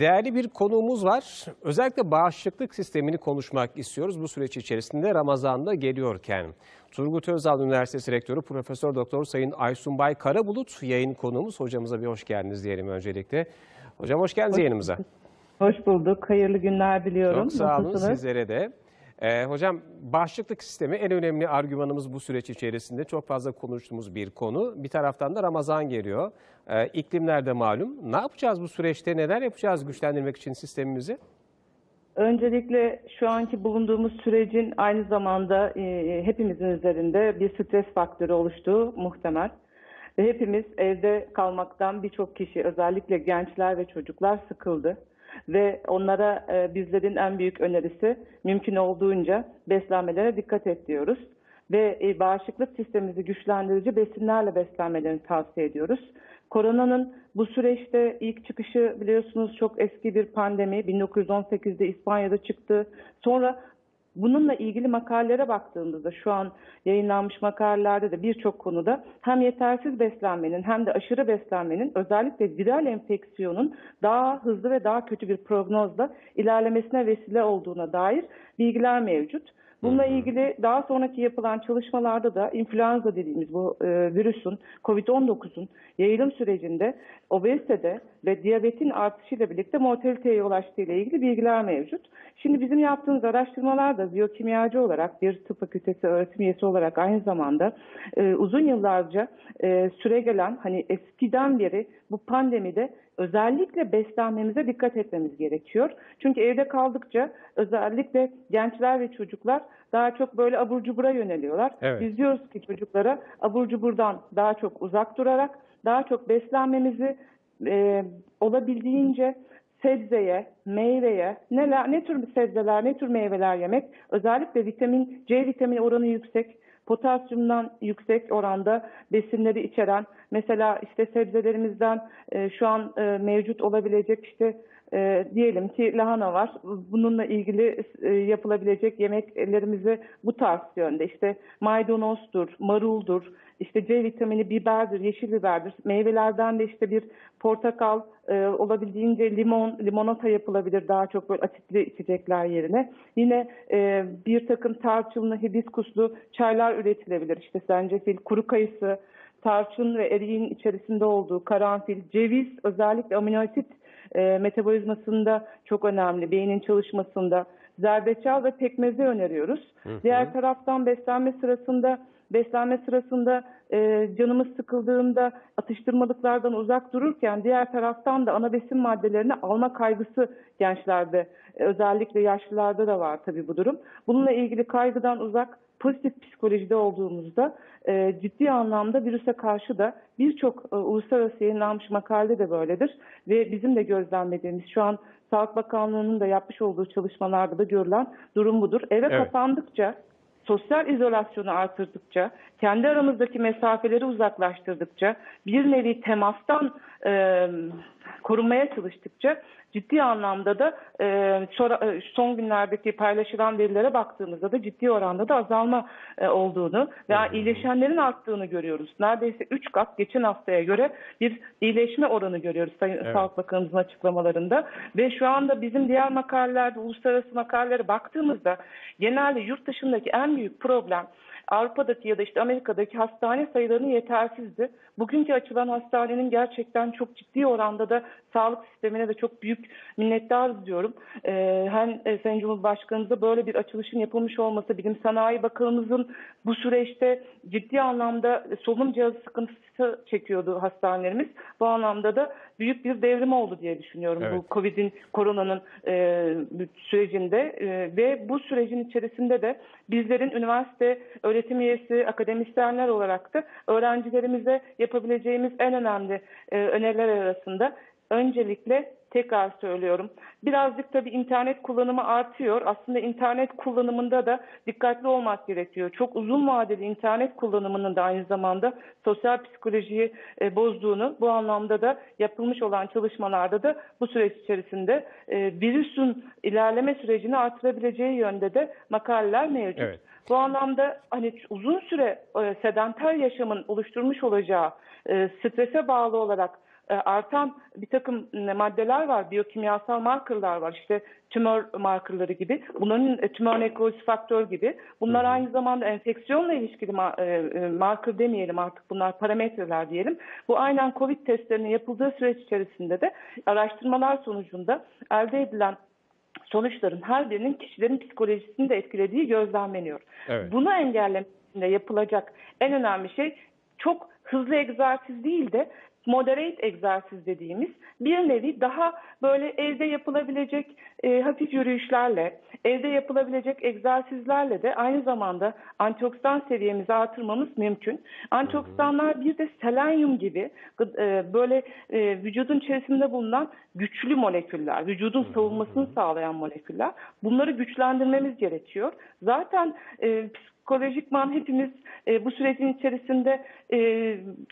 Değerli bir konuğumuz var. Özellikle bağışıklık sistemini konuşmak istiyoruz bu süreç içerisinde Ramazan'da geliyorken. Turgut Özal Üniversitesi Rektörü Profesör Doktor Sayın Aysunbay Karabulut yayın konuğumuz. Hocamıza bir hoş geldiniz diyelim öncelikle. Hocam hoş geldiniz yayınımıza. Hoş bulduk. Hayırlı günler diliyorum. Çok sağ olun Nasılsınız? sizlere de. Ee, hocam bağışıklık sistemi en önemli argümanımız bu süreç içerisinde çok fazla konuştuğumuz bir konu. Bir taraftan da Ramazan geliyor. Ee, iklimler de malum. Ne yapacağız bu süreçte? Neler yapacağız güçlendirmek için sistemimizi? Öncelikle şu anki bulunduğumuz sürecin aynı zamanda e, hepimizin üzerinde bir stres faktörü oluştuğu muhtemel. Ve hepimiz evde kalmaktan birçok kişi özellikle gençler ve çocuklar sıkıldı. Ve onlara e, bizlerin en büyük önerisi mümkün olduğunca beslenmelere dikkat et diyoruz. Ve e, bağışıklık sistemimizi güçlendirici besinlerle beslenmelerini tavsiye ediyoruz. Koronanın bu süreçte ilk çıkışı biliyorsunuz çok eski bir pandemi. 1918'de İspanya'da çıktı. Sonra bununla ilgili makalelere baktığımızda şu an yayınlanmış makalelerde de birçok konuda hem yetersiz beslenmenin hem de aşırı beslenmenin özellikle viral enfeksiyonun daha hızlı ve daha kötü bir prognozla ilerlemesine vesile olduğuna dair bilgiler mevcut. Bununla ilgili daha sonraki yapılan çalışmalarda da influenza dediğimiz bu e, virüsün, COVID-19'un yayılım sürecinde obezitede ve diyabetin artışıyla birlikte mortaliteye yol açtığı ile ilgili bilgiler mevcut. Şimdi bizim yaptığımız araştırmalarda biyokimyacı olarak bir tıp fakültesi öğretim üyesi olarak aynı zamanda e, uzun yıllarca e, süre gelen hani eskiden beri bu pandemide özellikle beslenmemize dikkat etmemiz gerekiyor. Çünkü evde kaldıkça özellikle gençler ve çocuklar daha çok böyle abur cubura yöneliyorlar. Evet. Biz diyoruz ki çocuklara abur cuburdan daha çok uzak durarak daha çok beslenmemizi e, olabildiğince sebzeye, meyveye, neler, ne tür sebzeler, ne tür meyveler yemek, özellikle vitamin C vitamini oranı yüksek, potasyumdan yüksek oranda besinleri içeren, mesela işte sebzelerimizden e, şu an e, mevcut olabilecek işte e, diyelim ki lahana var. Bununla ilgili e, yapılabilecek yemeklerimizi bu tarz yönde işte maydanozdur, maruldur, işte C vitamini biberdir, yeşil biberdir. Meyvelerden de işte bir portakal, e, olabildiğince limon, limonata yapılabilir daha çok böyle asitli içecekler yerine. Yine e, bir takım tarçınlı, hibiskuslu çaylar üretilebilir. İşte zencefil, kuru kayısı, tarçın ve eriğin içerisinde olduğu karanfil, ceviz özellikle amino asit e, metabolizmasında çok önemli, beynin çalışmasında. Zerdeçal ve pekmezi öneriyoruz. Diğer taraftan beslenme sırasında beslenme sırasında e, canımız sıkıldığında atıştırmalıklardan uzak dururken diğer taraftan da ana besin maddelerini alma kaygısı gençlerde e, özellikle yaşlılarda da var tabii bu durum. Bununla ilgili kaygıdan uzak pozitif psikolojide olduğumuzda e, ciddi anlamda virüse karşı da birçok e, uluslararası yayınlanmış makalede de böyledir ve bizim de gözlemlediğimiz şu an Sağlık Bakanlığı'nın da yapmış olduğu çalışmalarda da görülen durum budur. Eve Evet. kapandıkça sosyal izolasyonu artırdıkça, kendi aramızdaki mesafeleri uzaklaştırdıkça, bir nevi temastan e, korunmaya çalıştıkça ciddi anlamda da e, e, son günlerdeki paylaşılan verilere baktığımızda da ciddi oranda da azalma e, olduğunu veya iyileşenlerin arttığını görüyoruz. Neredeyse 3 kat geçen haftaya göre bir iyileşme oranı görüyoruz Sayın Evet. Sağlık Bakanımızın açıklamalarında ve şu anda bizim diğer makalelerde, uluslararası makalelere baktığımızda genelde yurt dışındaki en büyük problem Avrupa'daki ya da işte Amerika'daki hastane sayılarının yetersizdi. Bugünkü açılan hastanenin gerçekten çok ciddi oranda da sağlık sistemine de çok büyük minnettarız diyorum. Ee, hem e, Sayın Cumhurbaşkanımıza böyle bir açılışın yapılmış olması, Bilim Sanayi Bakanımızın bu süreçte ciddi anlamda solunum cihazı sıkıntısı çekiyordu hastanelerimiz. Bu anlamda da büyük bir devrim oldu diye düşünüyorum Evet. bu Covid'in, koronanın e, sürecinde e, ve bu sürecin içerisinde de bizlerin üniversite öğretim üyesi, akademisyenler olarak da öğrencilerimize yapabileceğimiz en önemli e, öneriler arasında öncelikle tekrar söylüyorum. Birazcık tabii internet kullanımı artıyor. Aslında internet kullanımında da dikkatli olmak gerekiyor. Çok uzun vadeli internet kullanımının da aynı zamanda sosyal psikolojiyi e, bozduğunu bu anlamda da yapılmış olan çalışmalarda da bu süreç içerisinde e, virüsün ilerleme sürecini artırabileceği yönde de makaleler mevcut. Evet. Bu anlamda hani uzun süre e, sedanter yaşamın oluşturmuş olacağı e, strese bağlı olarak artan bir takım e, maddeler var, biyokimyasal markerlar var. İşte tümör markerları gibi. Bunların e, tümör nekrozisi faktör gibi. Bunlar aynı zamanda enfeksiyonla ilişkili ma- e, e, marker demeyelim artık bunlar parametreler diyelim. Bu aynen COVID testlerinin yapıldığı süreç içerisinde de araştırmalar sonucunda elde edilen sonuçların her birinin kişilerin psikolojisini de etkilediği gözlemleniyor. Evet. Bunu engellemek için de yapılacak en önemli şey çok hızlı egzersiz değil de moderate egzersiz dediğimiz bir nevi daha böyle evde yapılabilecek e, hafif yürüyüşlerle, evde yapılabilecek egzersizlerle de aynı zamanda antioksidan seviyemizi artırmamız mümkün. Antioksidanlar bir de selenyum gibi e, böyle e, vücudun içerisinde bulunan güçlü moleküller, vücudun savunmasını sağlayan moleküller. Bunları güçlendirmemiz gerekiyor. Zaten e, psikolojikman hepimiz e, bu sürecin içerisinde e,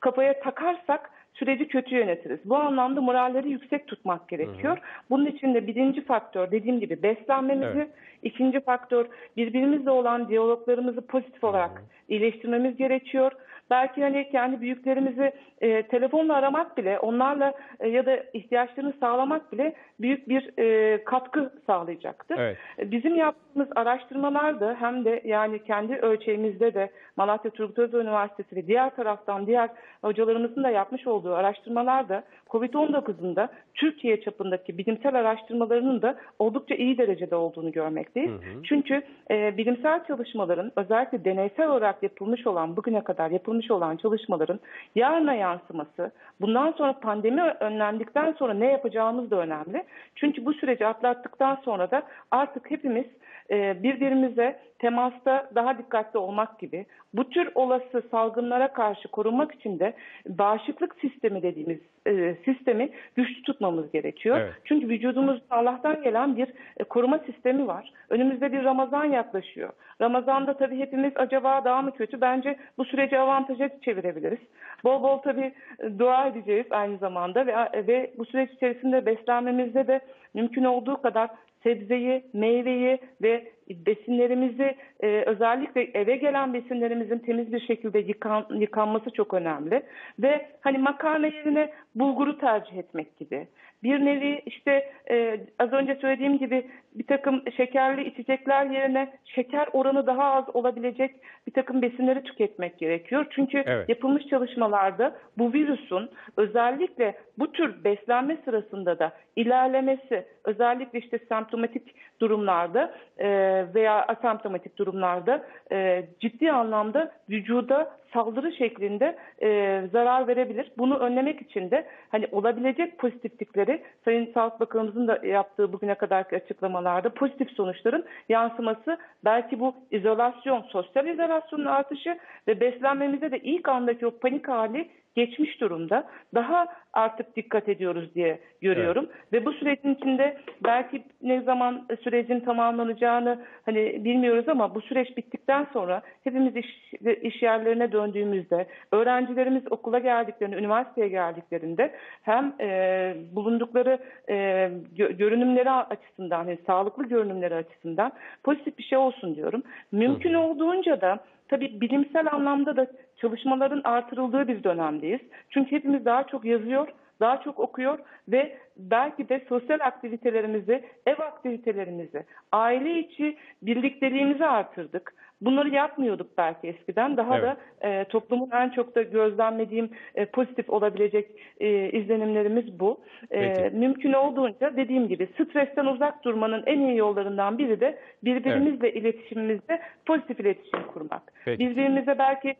kafaya takarsak süreci kötü yönetiriz. Bu anlamda moralleri yüksek tutmak gerekiyor. Bunun için de birinci faktör dediğim gibi beslenmemizi, Evet. ikinci faktör birbirimizle olan diyaloglarımızı pozitif olarak iyileştirmemiz gerekiyor. Belki hani kendi büyüklerimizi e, telefonla aramak bile, onlarla e, ya da ihtiyaçlarını sağlamak bile büyük bir e, katkı sağlayacaktır. Evet. Bizim yaptığımız araştırmalar da hem de yani kendi ölçeğimizde de Malatya Turgut Özal Üniversitesi ve diğer taraftan diğer hocalarımızın da yapmış olduğu araştırmalar da COVID-19'un da Türkiye çapındaki bilimsel araştırmalarının da oldukça iyi derecede olduğunu görmekteyiz. Çünkü e, bilimsel çalışmaların özellikle deneysel olarak yapılmış olan bugüne kadar yapılmış olan çalışmaların yarına yansıması, bundan sonra pandemi önlendikten sonra ne yapacağımız da önemli. Çünkü bu süreci atlattıktan sonra da artık hepimiz e, birbirimize temasta daha dikkatli olmak gibi bu tür olası salgınlara karşı korunmak için de bağışıklık sistemi dediğimiz e, sistemi güçlü tutmamız gerekiyor. Evet. Çünkü vücudumuzda Allah'tan gelen bir koruma sistemi var. Önümüzde bir Ramazan yaklaşıyor. Ramazan'da tabii hepimiz acaba daha mı kötü? Bence bu süreci avantaja çevirebiliriz. Bol bol tabii e, dua edeceğiz aynı zamanda ve, ve bu süreç içerisinde beslenmemizde de mümkün olduğu kadar sebzeyi, meyveyi ve besinlerimizi e, özellikle eve gelen besinlerimizin temiz bir şekilde yıkan, yıkanması çok önemli. Ve hani makarna yerine bulguru tercih etmek gibi. Bir nevi işte e, az önce söylediğim gibi bir takım şekerli içecekler yerine şeker oranı daha az olabilecek bir takım besinleri tüketmek gerekiyor. Çünkü Evet. yapılmış çalışmalarda bu virüsün özellikle bu tür beslenme sırasında da ilerlemesi özellikle işte semptomatik durumlarda e, veya asemptomatik durumlarda e, ciddi anlamda vücuda saldırı şeklinde e, zarar verebilir. Bunu önlemek için de hani olabilecek pozitiflikleri Sayın Sağlık Bakanımızın da yaptığı bugüne kadarki açıklamalarda pozitif sonuçların yansıması belki bu izolasyon, sosyal izolasyonun artışı ve beslenmemize de ilk andaki o panik hali geçmiş durumda. Daha artık dikkat ediyoruz diye görüyorum. Ve bu sürecin içinde belki ne zaman sürecin tamamlanacağını hani bilmiyoruz ama bu süreç bittikten sonra hepimiz iş, iş yerlerine döndüğümüzde, öğrencilerimiz okula geldiklerinde, üniversiteye geldiklerinde hem e, bulundukları e, gö- görünümleri açısından, hani sağlıklı görünümleri açısından pozitif bir şey olsun diyorum. Mümkün olduğunca da Tabii bilimsel anlamda da çalışmaların artırıldığı bir dönemdeyiz. Çünkü hepimiz daha çok yazıyor, daha çok okuyor ve belki de sosyal aktivitelerimizi, ev aktivitelerimizi, aile içi birlikteliğimizi artırdık. Bunları yapmıyorduk belki eskiden. Daha Evet. da e, toplumun en çok da gözlemlediğim e, pozitif olabilecek e, izlenimlerimiz bu. E, Peki. mümkün olduğunca dediğim gibi stresten uzak durmanın en iyi yollarından biri de birbirimizle iletişimimizde pozitif iletişim kurmak. Peki. Birbirimize belki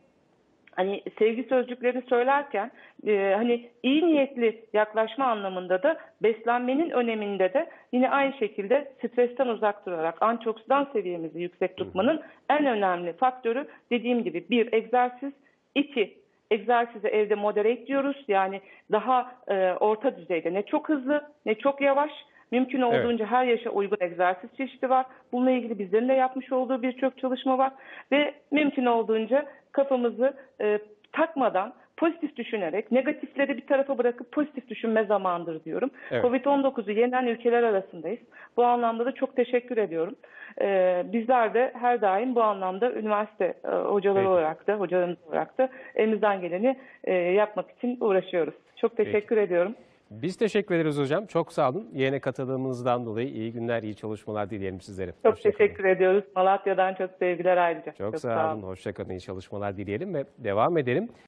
hani sevgi sözcüklerini söylerken e, hani iyi niyetli yaklaşma anlamında da beslenmenin öneminde de yine aynı şekilde stresten uzak durarak antioksidan seviyemizi yüksek tutmanın en önemli faktörü dediğim gibi bir egzersiz, iki egzersize evde moderate diyoruz yani daha e, orta düzeyde ne çok hızlı ne çok yavaş Mümkün olduğunca her yaşa uygun egzersiz çeşidi var. Bununla ilgili bizlerin de yapmış olduğu birçok çalışma var. Ve mümkün olduğunca kafamızı e, takmadan pozitif düşünerek negatifleri bir tarafa bırakıp pozitif düşünme zamandır diyorum. Evet. Covid-19'u yenen ülkeler arasındayız. Bu anlamda da çok teşekkür ediyorum. Ee, bizler de her daim bu anlamda üniversite e, hocaları Peki. olarak da hocalarımız olarak da elimizden geleni e, yapmak için uğraşıyoruz. Çok teşekkür ediyorum. Biz teşekkür ederiz hocam. Çok sağ olun. Yayına katıldığınızdan dolayı iyi günler, iyi çalışmalar dileyelim sizlere. Çok Hoşça kalın. teşekkür ediyoruz. Malatya'dan çok sevgiler ayrıca. Çok, sağ olun. Hoşçakalın. İyi çalışmalar dileyelim ve devam edelim.